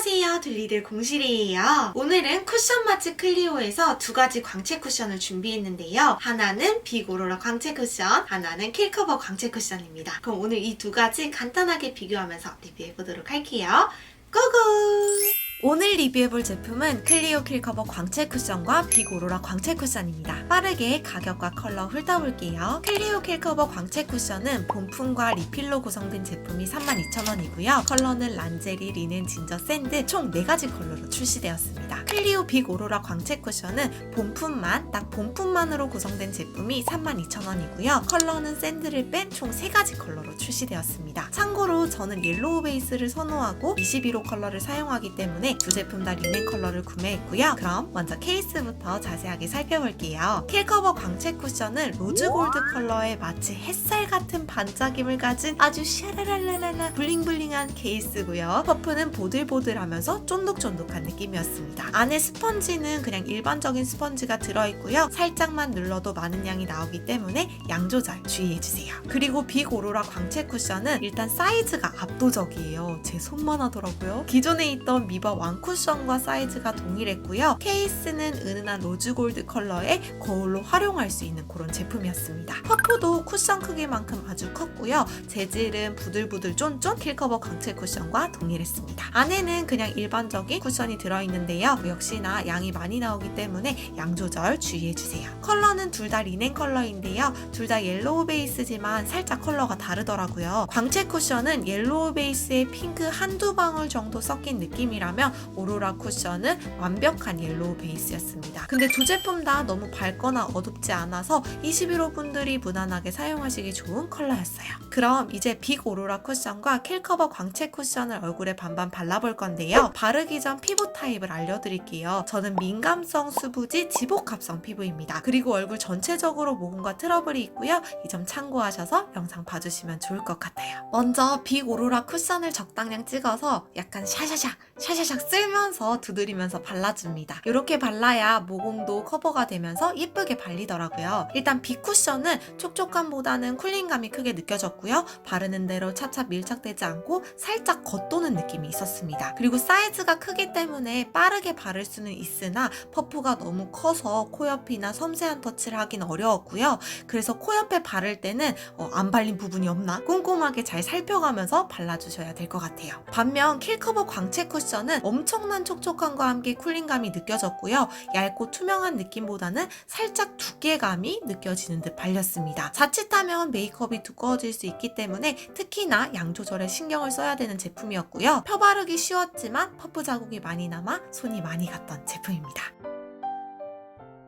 안녕하세요. 둘리들 공실이에요. 오늘은 쿠션 마츠 클리오에서 두 가지 광채 쿠션을 준비했는데요. 하나는 빅 오로라 광채 쿠션, 하나는 킬커버 광채 쿠션입니다. 그럼 오늘 이 두 가지 간단하게 비교하면서 리뷰해 보도록 할게요. 고고! 오늘 리뷰해볼 제품은 클리오 킬커버 광채 쿠션과 빅 오로라 광채 쿠션입니다. 빠르게 가격과 컬러 훑어볼게요. 클리오 킬커버 광채 쿠션은 본품과 리필로 구성된 제품이 32,000원이고요. 컬러는 란제리, 리넨, 진저, 샌드 총 4가지 컬러로 출시되었습니다. 클리오 빅 오로라 광채 쿠션은 본품만, 딱 본품만으로 구성된 제품이 32,000원이고요. 컬러는 샌드를 뺀 총 3가지 컬러로 출시되었습니다. 참고로 저는 옐로우 베이스를 선호하고 21호 컬러를 사용하기 때문에 두 제품 다 리넨 컬러를 구매했고요. 그럼 먼저 케이스부터 자세하게 살펴볼게요. 킬커버 광채 쿠션은 로즈 골드 컬러의 마치 햇살 같은 반짝임을 가진 아주 샤라랄라랄라 블링블링한 케이스고요. 퍼프는 보들보들하면서 쫀득쫀득한 느낌이었습니다. 안에 스펀지는 그냥 일반적인 스펀지가 들어있고요. 살짝만 눌러도 많은 양이 나오기 때문에 양 조절 주의해주세요. 그리고 빅 오로라 광채 쿠션은 일단 사이즈가 압도적이에요. 제 손만 하더라고요. 기존에 있던 미바 왕 쿠션과 사이즈가 동일했고요. 케이스는 은은한 로즈 골드 컬러의 거울로 활용할 수 있는 그런 제품이었습니다. 퍼프도 쿠션 크기만큼 아주 컸고요. 재질은 부들부들 쫀쫀 킬커버 광채 쿠션과 동일했습니다. 안에는 그냥 일반적인 쿠션이 들어있는데요. 역시나 양이 많이 나오기 때문에 양 조절 주의해주세요. 컬러는 둘 다 리넨 컬러인데요. 둘 다 옐로우 베이스지만 살짝 컬러가 다르더라고요. 광채 쿠션은 옐로우 베이스에 핑크 한두 방울 정도 섞인 느낌이라면 오로라 쿠션은 완벽한 옐로우 베이스였습니다. 근데 두 제품 다 너무 밝거나 어둡지 않아서 21호 분들이 무난하게 사용하시기 좋은 컬러였어요. 그럼 이제 빅 오로라 쿠션과 킬커버 광채 쿠션을 얼굴에 반반 발라볼 건데요. 바르기 전 피부 타입을 알려드릴게요. 저는 민감성 수부지 지복합성 피부입니다. 그리고 얼굴 전체적으로 모공과 트러블이 있고요. 이 점 참고하셔서 영상 봐주시면 좋을 것 같아요. 먼저 빅 오로라 쿠션을 적당량 찍어서 약간 샤샤샥 샤샤샥 쓸면서 두드리면서 발라줍니다. 이렇게 발라야 모공도 커버가 되면서 예쁘게 발리더라고요. 일단 빅 쿠션은 촉촉함보다는 쿨링감이 크게 느껴졌고요. 바르는 대로 차차 밀착되지 않고 살짝 겉도는 느낌이 있었습니다. 그리고 사이즈가 크기 때문에 빠르게 바를 수는 있으나 퍼프가 너무 커서 코 옆이나 섬세한 터치를 하긴 어려웠고요. 그래서 코 옆에 바를 때는 어, 안 발린 부분이 없나 꼼꼼하게 잘 살펴가면서 발라주셔야 될 것 같아요. 반면 킬커버 광채 쿠션은 엄청난 촉촉함과 함께 쿨링감이 느껴졌고요. 얇고 투명한 느낌보다는 살짝 두께감이 느껴지는 듯 발렸습니다. 자칫하면 메이크업이 두꺼워질 수 있기 때문에 특히나 양 조절에 신경을 써야 되는 제품이었고요. 펴바르기 쉬웠지만 퍼프 자국이 많이 남아 손이 많이 갔던 제품입니다.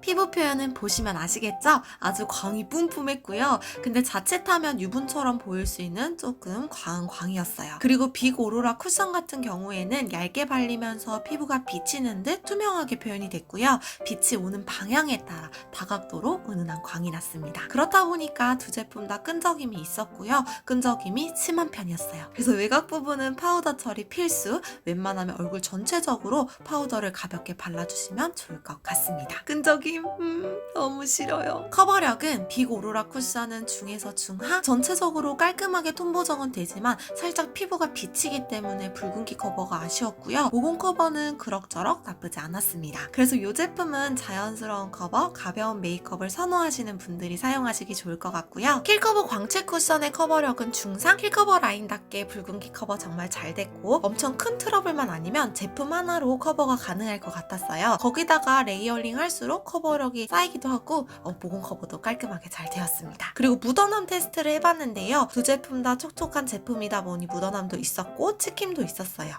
피부 표현은 보시면 아시겠죠? 아주 광이 뿜뿜했고요. 근데 자칫하면 유분처럼 보일 수 있는 조금 과한 광이었어요. 그리고 빅 오로라 쿠션 같은 경우에는 얇게 발리면서 피부가 비치는 듯 투명하게 표현이 됐고요. 빛이 오는 방향에 따라 다각도로 은은한 광이 났습니다. 그렇다 보니까 두 제품 다 끈적임이 있었고요. 끈적임이 심한 편이었어요. 그래서 외곽 부분은 파우더 처리 필수, 웬만하면 얼굴 전체적으로 파우더를 가볍게 발라주시면 좋을 것 같습니다. 끈적 임 음, 너무 싫어요. 커버력은 빅 오로라 쿠션은 중에서 중하 전체적으로 깔끔하게 톤 보정은 되지만 살짝 피부가 비치기 때문에 붉은기 커버가 아쉬웠고요. 모공 커버는 그럭저럭 나쁘지 않았습니다. 그래서 이 제품은 자연스러운 커버, 가벼운 메이크업을 선호하시는 분들이 사용하시기 좋을 것 같고요. 킬커버 광채 쿠션의 커버력은 중상, 킬커버 라인답게 붉은기 커버 정말 잘 됐고 엄청 큰 트러블만 아니면 제품 하나로 커버가 가능할 것 같았어요. 거기다가 레이어링 할수록 커버 력이 쌓이기도 하고 어, 모공 커버도 깔끔하게 잘 되었습니다. 그리고 묻어남 테스트를 해봤는데요. 두 제품 다 촉촉한 제품이다 보니 묻어남도 있었고 치킴도 있었어요.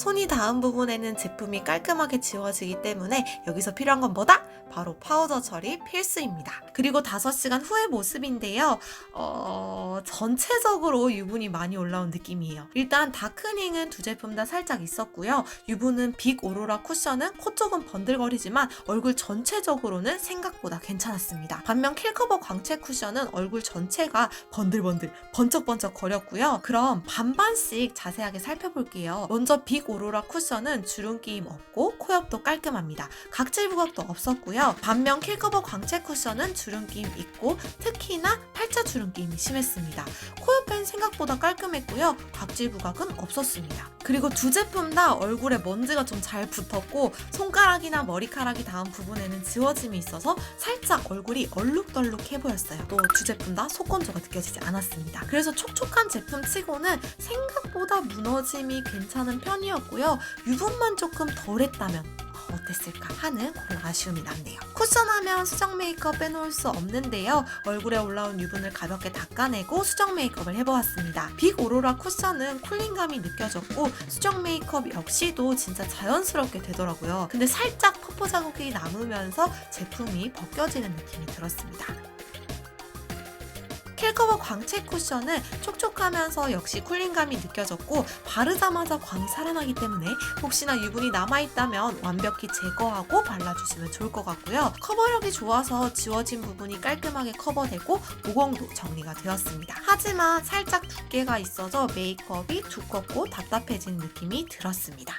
손이 닿은 부분에는 제품이 깔끔하게 지워지기 때문에 여기서 필요한 건 뭐다? 바로 파우더 처리 필수입니다. 그리고 5시간 후의 모습인데요. 어, 전체적으로 유분이 많이 올라온 느낌이에요. 일단 다크닝은 두 제품 다 살짝 있었고요. 유분은 빅 오로라 쿠션은 코 쪽은 번들거리지만 얼굴 전체적으로는 생각보다 괜찮았습니다. 반면 킬커버 광채 쿠션은 얼굴 전체가 번들번들 번쩍번쩍 거렸고요. 그럼 반반씩 자세하게 살펴볼게요. 먼저 빅 오로라 쿠션은 주름 끼임 없고 코 옆도 깔끔합니다. 각질 부각도 없었고요. 반면 킬커버 광채 쿠션은 주름 주름 끼임 있고 특히나 팔자 주름 끼임이 심했습니다. 코 옆엔 생각보다 깔끔했고요. 각질 부각은 없었습니다. 그리고 두 제품 다 얼굴에 먼지가 좀 잘 붙었고 손가락이나 머리카락이 닿은 부분에는 지워짐이 있어서 살짝 얼굴이 얼룩덜룩해 보였어요. 또 두 제품 다 속건조가 느껴지지 않았습니다. 그래서 촉촉한 제품 치고는 생각보다 무너짐이 괜찮은 편이었고 요. 유분만 조금 덜했다면 어땠을까 하는 그런 아쉬움이 남네요. 쿠션 하면 수정 메이크업 빼놓을 수 없는데요. 얼굴에 올라온 유분을 가볍게 닦아내고 수정 메이크업을 해보았습니다. 빅 오로라 쿠션은 쿨링감이 느껴졌고 수정 메이크업 역시도 진짜 자연스럽게 되더라고요. 근데 살짝 퍼프 자국이 남으면서 제품이 벗겨지는 느낌이 들었습니다. 킬커버 광채 쿠션은 촉촉하면서 역시 쿨링감이 느껴졌고 바르자마자 광이 살아나기 때문에 혹시나 유분이 남아있다면 완벽히 제거하고 발라주시면 좋을 것 같고요. 커버력이 좋아서 지워진 부분이 깔끔하게 커버되고 모공도 정리가 되었습니다. 하지만 살짝 두께가 있어서 메이크업이 두껍고 답답해진 느낌이 들었습니다.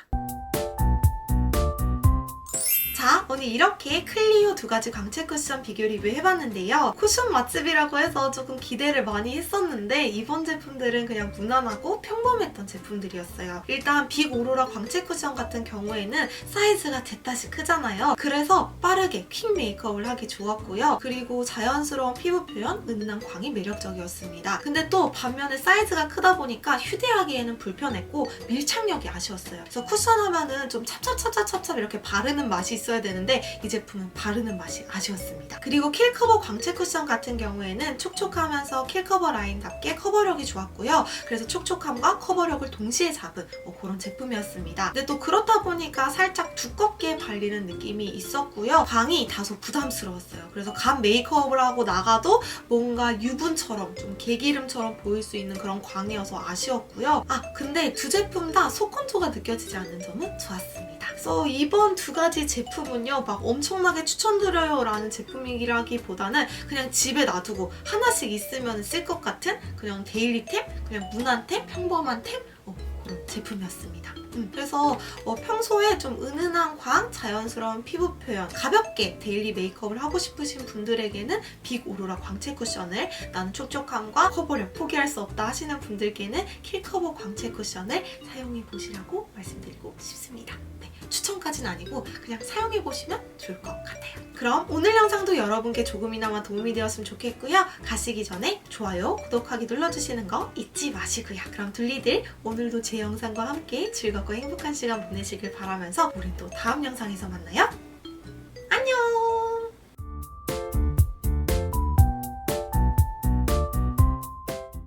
오늘 이렇게 클리오 두 가지 광채 쿠션 비교 리뷰 해봤는데요. 쿠션 맛집이라고 해서 조금 기대를 많이 했었는데 이번 제품들은 그냥 무난하고 평범했던 제품들이었어요. 일단 빅 오로라 광채 쿠션 같은 경우에는 사이즈가 제 탓이 크잖아요. 그래서 빠르게 퀵 메이크업을 하기 좋았고요. 그리고 자연스러운 피부 표현, 은은한 광이 매력적이었습니다. 근데 또 반면에 사이즈가 크다 보니까 휴대하기에는 불편했고 밀착력이 아쉬웠어요. 그래서 쿠션 하면은 좀 찹찹찹찹찹찹 이렇게 바르는 맛이 있어야 되는 데 이 제품은 바르는 맛이 아쉬웠습니다. 그리고 킬커버 광채 쿠션 같은 경우에는 촉촉하면서 킬커버 라인답게 커버력이 좋았고요. 그래서 촉촉함과 커버력을 동시에 잡은 뭐 그런 제품이었습니다. 근데 또 그렇다 보니까 살짝 두껍게 발리는 느낌이 있었고요. 광이 다소 부담스러웠어요. 그래서 간 메이크업을 하고 나가도 뭔가 유분처럼 좀 개기름처럼 보일 수 있는 그런 광이어서 아쉬웠고요. 아 근데 두 제품 다 속건조가 느껴지지 않는 점은 좋았습니다. 그래서 이번 두 가지 제품은요 막 엄청나게 추천드려요 라는 제품이라기보다는 그냥 집에 놔두고 하나씩 있으면 쓸 것 같은 그냥 데일리템, 그냥 무난템, 평범한 템 어, 그런 제품이었습니다. 음, 그래서 어, 평소에 좀 은은한 광, 자연스러운 피부 표현, 가볍게 데일리 메이크업을 하고 싶으신 분들에게는 빅 오로라 광채 쿠션을 나는 촉촉함과 커버력 포기할 수 없다 하시는 분들께는 킬커버 광채 쿠션을 사용해 보시라고 말씀드리고 싶습니다. 네, 추천까지는 아니고 그냥 사용해 보시면 좋을 것 같아요. 그럼 오늘 영상도 여러분께 조금이나마 도움이 되었으면 좋겠고요. 가시기 전에 좋아요, 구독하기 눌러주시는 거 잊지 마시고요. 그럼 둘리들 오늘도 제 영상과 함께 즐겁고 행복한 시간 보내시길 바라면서 우린 또 다음 영상에서 만나요.